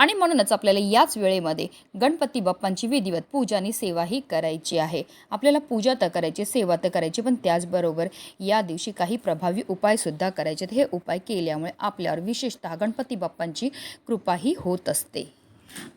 आणि म्हणूनच आपल्याला याच वेळेमध्ये गणपती बाप्पांची विधिवत पूजा आणि सेवाही करायची आहे आपल्याला पूजा तर करायची सेवा तर करायची पण त्याचबरोबर या दिवशी काही प्रभावी उपायसुद्धा करायचे आहेत. हे उपाय केल्यामुळे आपल्यावर विशेषतः गणपती बाप्पांची कृपाही होत असते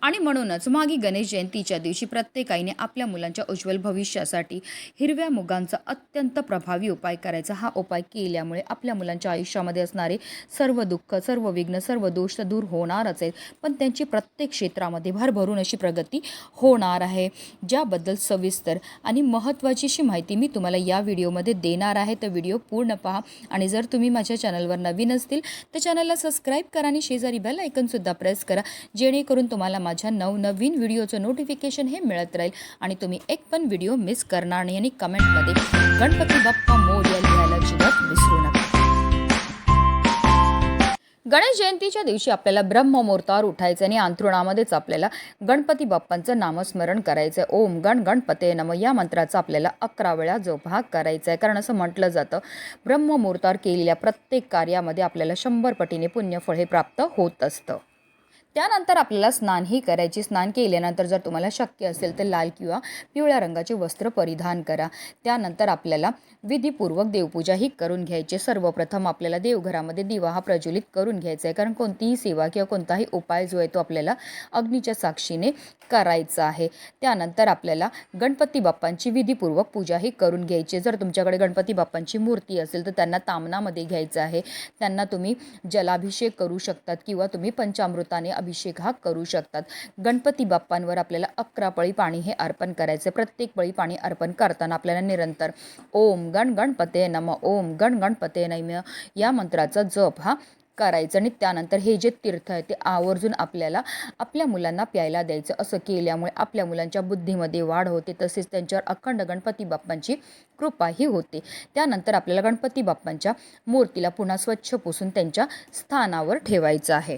आणि म्हणूनच मागी गणेश जयंतीच्या दिवशी प्रत्येकाने आपल्या मुलांच्या उज्ज्वल भविष्यासाठी हिरव्या मुगांचा अत्यंत प्रभावी उपाय करायचा. हा उपाय केल्यामुळे आपल्या मुलांच्या आयुष्यामध्ये असणारे सर्व दुःख सर्व विघ्न सर्व दोष तर दूर होणारच आहेत. पण त्यांची प्रत्येक क्षेत्रामध्ये भरभरून अशी प्रगती होणार आहे. ज्याबद्दल सविस्तर आणि महत्त्वाची अशी माहिती मी तुम्हाला या व्हिडिओमध्ये देणार आहे. तर व्हिडिओ पूर्ण पहा आणि जर तुम्ही माझ्या चॅनलवर नवीन असतील तर चॅनलला सबस्क्राईब करा आणि शेजारी बेल ऐकनसुद्धा प्रेस करा जेणेकरून तुम्हाला तुम्हाला माझ्या नवनवीन व्हिडिओचं नोटिफिकेशन हे मिळत राहील आणि तुम्ही एक पण व्हिडिओ मिस करणार नाही आणि कमेंटमध्ये गणपती बाप्पा मोर्या लिहायला अजिबात विसरू नका. गणेश जयंतीच्या दिवशी आपल्याला ब्रह्ममुहूर्तावर उठायचं आणि अंथरुणामध्येच आपल्याला गणपती बाप्पांचं नामस्मरण करायचं आहे ओम गण गणपते नम या मंत्राचा आपल्याला अकरा वेळा जोपहा करायचा आहे कारण असं म्हटलं जातं ब्रह्ममुहूर्तावर केलेल्या प्रत्येक कार्यामध्ये आपल्याला शंभर पटीने पुण्यफळ हे प्राप्त होत असतं. त्यानंतर आपल्याला स्नानही करायची. स्नान केल्यानंतर जर तुम्हाला शक्य असेल तर लाल किंवा पिवळ्या रंगाचे वस्त्र परिधान करा. त्यानंतर आपल्याला विधीपूर्वक देवपूजाही करून घ्यायची. सर्वप्रथम आपल्याला देवघरामध्ये दिवा हा प्रज्वलित करून घ्यायचा आहे. कारण कोणतीही सेवा किंवा कोणताही उपाय जो आहे तो आपल्याला अग्नीच्या साक्षीने करायचा आहे. त्यानंतर आपल्याला गणपती बाप्पांची विधीपूर्वक पूजाही करून घ्यायची. जर तुमच्याकडे गणपती बाप्पांची मूर्ती असेल तर त्यांना तामनामध्ये घ्यायचं आहे. त्यांना तुम्ही जलाभिषेक करू शकतात किंवा तुम्ही पंचामृताने अभिषेक हा करू शकतात. गणपती बाप्पांवर आपल्याला अकरा पळी पाणी हे अर्पण करायचं प्रत्येक पळी पाणी अर्पण करताना आपल्याला निरंतर ओम गण गणपते नम ओम गण गणपते नम या मंत्राचा जप हा करायचं. आणि त्यानंतर हे जे तीर्थ आहे ते आवर्जून आपल्याला आपल्या मुलांना प्यायला द्यायचं. असं केल्यामुळे आपल्या मुलांच्या बुद्धीमध्ये वाढ होते. तसेच त्यांच्यावर अखंड गणपती बाप्पांची कृपाही होते. त्यानंतर आपल्याला गणपती बाप्पांच्या मूर्तीला पुन्हा स्वच्छ पुसून त्यांच्या स्थानावर ठेवायचं आहे.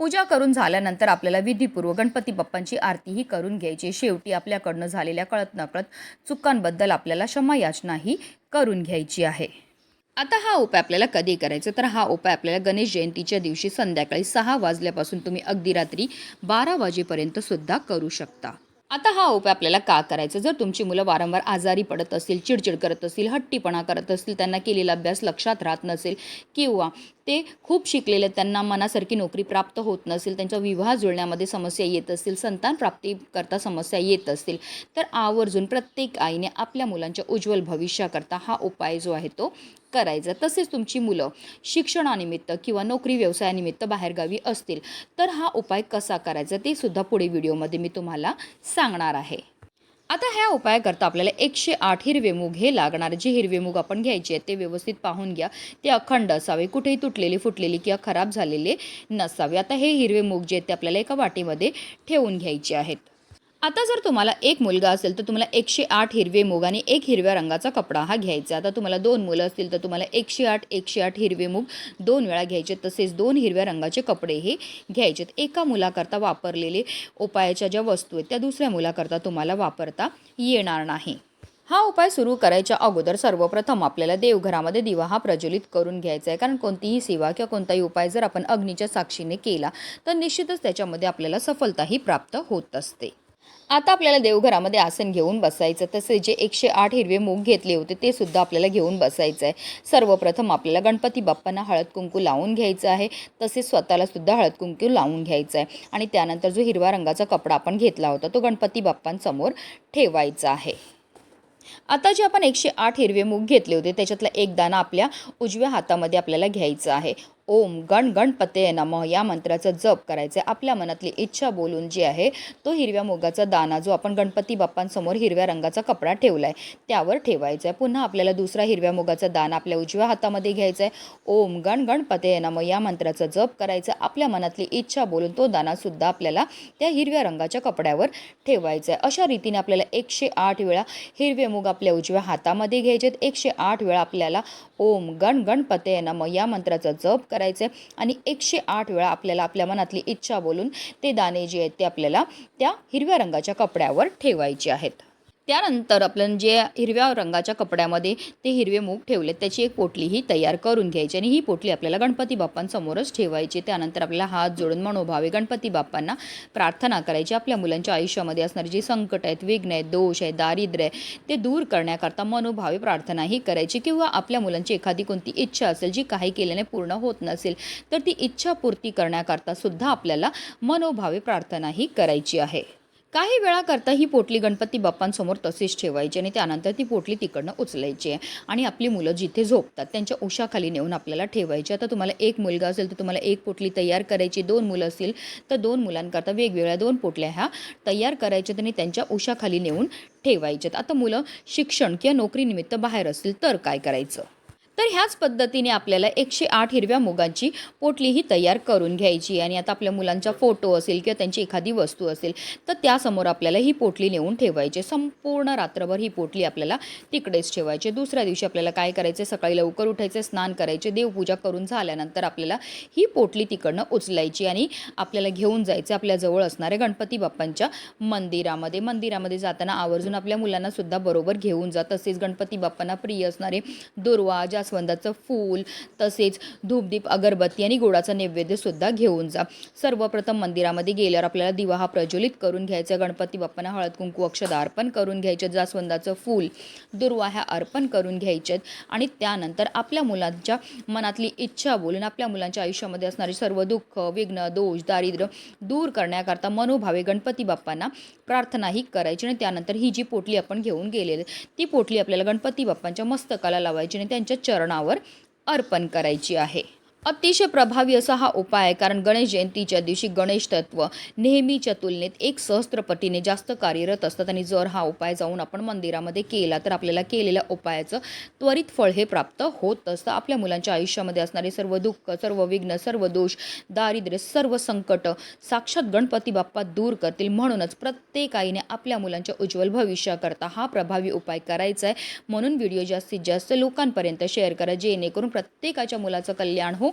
पूजा करून झाल्यानंतर आपल्याला विधीपूर्व गणपती बाप्पांची आरतीही करून घ्यायची. शेवटी आपल्याकडनं झालेल्या कळत नकळत चुकांबद्दल आपल्याला क्षमायाचनाही करून घ्यायची आहे. आता हा उपाय आपल्याला कधी करायचा? तर हा उपाय आपल्याला गणेश जयंतीच्या दिवशी संध्याकाळी सहा वाजल्यापासून तुम्ही अगदी रात्री बारा वाजेपर्यंत सुद्धा करू शकता. आता हा उपाय आपल्याला का करायचा? जर तुमची मुलं वारंवार आजारी पडत असतील चिडचिड करत असतील हट्टीपणा करत असतील त्यांना केलेला अभ्यास लक्षात राहत नसेल किंवा ते खूप शिकलेले आहेत, त्यांना मनासारखी नोकरी प्राप्त होत नसेल त्यांचा विवाह जुळण्यामध्ये समस्या येत असतील संतान प्राप्तीकरता समस्या येत असतील तर आवर्जून प्रत्येक आईने आपल्या मुलांच्या उज्ज्वल भविष्याकरता हा उपाय जो आहे तो करायचा. तसेच तुमची मुलं शिक्षणानिमित्त किंवा नोकरी व्यवसायानिमित्त बाहेरगावी असतील तर हा उपाय कसा करायचा ते सुद्धा पुढे व्हिडिओमध्ये मी तुम्हाला सांगणार आहे. आता ह्या उपायाकरता आपल्याला एकशे आठ हिरवे मूग हे लागणार. जे हिरवे मूग आपण घ्यायचे आहेत ते व्यवस्थित पाहून घ्या. ते अखंड असावे कुठेही तुटलेले फुटलेले किंवा खराब झालेले नसावे. आता हे हिरवे मूग जे आहेत ते आपल्याला एका वाटीमध्ये ठेवून घ्यायचे आहेत. आता जर तुम्हाला एक मुलगा असेल तर तुम्हाला एकशे आठ हिरवे मूग आणि एक हिरव्या रंगाचा कपडा हा घ्यायचा आता तुम्हाला दोन मुलं असतील तर तुम्हाला एकशे आठ एकशे आठ हिरवे मूग दोन वेळा घ्यायचे. तसेच दोन हिरव्या रंगाचे कपडे हे घ्यायचेत एका मुलाकरता वापरलेले उपायाच्या ज्या वस्तू आहेत त्या दुसऱ्या मुलाकरता तुम्हाला वापरता येणार नाही. हा उपाय सुरू करायच्या अगोदर सर्वप्रथम आपल्याला देवघरामध्ये दिवा हा प्रज्वलित करून घ्यायचा आहे. कारण कोणतीही सेवा किंवा कोणताही उपाय जर आपण अग्नीच्या साक्षीने केला तर निश्चितच त्याच्यामध्ये आपल्याला सफलताही प्राप्त होत असते. आता आपल्याला देवघरामध्ये आसन घेऊन बसायचं. तसे जे एकशे आठ हिरवे मूग घेतले होते ते सुद्धा आपल्याला घेऊन बसायचं आहे सर्वप्रथम आपल्याला गणपती बाप्पांना हळद कुंकू लावून घ्यायचं आहे. तसेच स्वतःला सुद्धा हळद कुंकू लावून घ्यायचं आहे आणि त्यानंतर जो हिरवा रंगाचा कपडा आपण घेतला होता तो गणपती बाप्पांसमोर ठेवायचा आहे. आता जे आपण एकशे आठ हिरवे मूग घेतले होते त्याच्यातला एक दाना आपल्या उजव्या हातामध्ये आपल्याला घ्यायचा आहे. ओम गण गणपते नम या मंत्राचा जप करायचा आहे आपल्या मनातली इच्छा बोलून जी आहे तो हिरव्या मुगाचा दाना जो आपण गणपती बाप्पांसमोर हिरव्या रंगाचा कपडा ठेवला आहे त्यावर ठेवायचा आहे पुन्हा आपल्याला दुसरा हिरव्या मुगाचा दाना आपल्या उजव्या हातामध्ये घ्यायचा आहे ओम गण गणपते नम या मंत्राचा जप करायचा आपल्या मनातली इच्छा बोलून तो दानासुद्धा आपल्याला त्या हिरव्या रंगाच्या कपड्यावर ठेवायचा आहे अशा रीतीने आपल्याला एकशे आठ वेळा हिरवे मूग आपल्या उजव्या हातामध्ये घ्यायचे आहेत एकशे आठ वेळा आपल्याला ओम गण गणपते नम या मंत्राचा जप करायचं आहे आणि एकशे आठ वेळा आपल्याला आपल्या मनातली इच्छा बोलून ते दाणे जे आहेत ते आपल्याला त्या हिरव्या रंगाच्या कपड्यावर ठेवायचे आहेत. त्यानंतर आपण जे हिरव्या रंगाच्या कपड्यामध्ये ते हिरवे मूग ठेवले त्याची एक पोटली ही तयार करून घ्यायची आणि ही पोटली आपल्याला गणपती बाप्पांसमोरच ठेवायची. त्यानंतर आपल्याला हात जोडून मनोभावे गणपती बाप्पांना प्रार्थना करायची. आपल्या मुलांच्या आयुष्यामध्ये असणारे जे संकट आहेत विघ्न आहेत दोष आहे दारिद्र्य आहे ते दूर करण्याकरता मनोभावे प्रार्थनाही करायची. किंवा आपल्या मुलांची एखादी कोणती इच्छा असेल जी काही केल्याने पूर्ण होत नसेल तर ती इच्छा पूर्ती करण्याकरता सुद्धा आपल्याला मनोभावे प्रार्थनाही करायची आहे. काही वेळाकरता ही पोटली गणपती बाप्पांसमोर तशीच ठेवायची आणि त्यानंतर ती पोटली तिकडनं उचलायची. आहे आणि आपली मुलं जिथे झोपतात त्यांच्या उशाखाली नेऊन आपल्याला ठेवायची. आता तुम्हाला एक मुलगा असेल तर तुम्हाला एक पोटली तयार करायची. दोन मुलं असतील तर दोन मुलांकरता वेगवेगळ्या दोन पोटल्या ह्या तयार करायच्यात आणि त्यांच्या उशाखाली नेऊन ठेवायच्यात. आता मुलं शिक्षण किंवा नोकरीनिमित्त बाहेर असतील तर काय करायचं? तर ह्याच पद्धतीने आपल्याला एकशे आठ हिरव्या मुगांची पोटलीही तयार करून घ्यायची आणि आता आपल्या मुलांचा फोटो असेल किंवा त्यांची एखादी वस्तू असेल तर त्यासमोर आपल्याला ही पोटली नेऊन ठेवायची संपूर्ण रात्रभर ही पोटली आपल्याला तिकडेच ठेवायची दुसऱ्या दिवशी आपल्याला काय करायचं सकाळी लवकर उठायचे स्नान करायचे देवपूजा करून झाल्यानंतर आपल्याला ही पोटली तिकडनं उचलायची आणि आपल्याला घेऊन जायचं आपल्या जवळ असणाऱ्या गणपती बाप्पांच्या मंदिरामध्ये. मंदिरामध्ये जाताना आवर्जून आपल्या मुलांना सुद्धा बरोबर घेऊन जा. तसेच गणपती बाप्पांना प्रिय असणारे दुर्वा जास्वंदाचं फूल तसेच धूपदीप अगरबत्ती आणि गोडाचा नैवेद्यसुद्धा घेऊन जा. सर्वप्रथम मंदिरामध्ये गेल्यावर आपल्याला दिवा हा प्रज्वलित करून घ्यायचा. गणपती बाप्पांना हळद कुंकू अक्षदा अर्पण करून घ्यायचे. जास्वंदाचं फूल दुर्वा ह्या अर्पण करून घ्यायचेत आणि त्यानंतर आपल्या मुलांच्या मनातली इच्छा बोलून आपल्या मुलांच्या आयुष्यामध्ये असणारे सर्व दुःख विघ्न दोष दारिद्र्य दूर करण्याकरता मनोभावे गणपती बाप्पांना प्रार्थनाही करायची आणि त्यानंतर ही जी पोटली आपण घेऊन गेलेली ती पोटली आपल्याला गणपती बाप्पांच्या मस्तकाला लावायची आणि त्यांच्या चरणावर अर्पण करायची आहे. अतिशय प्रभावी असा हा उपाय आहे कारण गणेश जयंतीच्या दिवशी गणेश तत्व नेहमीच्या तुलनेत एक सहस्त्रपटीने जास्त कार्यरत असतात आणि जर हा उपाय जाऊन आपण मंदिरामध्ये केला तर आपल्याला केलेल्या उपायाचं त्वरित फळ हे प्राप्त होत असतं. आपल्या मुलांच्या आयुष्यामध्ये असणारे सर्व दुःख सर्व विघ्न सर्व दोष दारिद्र्य सर्व संकट साक्षात गणपती बाप्पा दूर करतील. म्हणूनच प्रत्येक आईने आपल्या मुलांच्या उज्ज्वल भविष्याकरता हा प्रभावी उपाय करायचा आहे. म्हणून व्हिडिओ जास्तीत जास्त लोकांपर्यंत शेअर करा जेणेकरून प्रत्येकाच्या मुलाचं कल्याण हो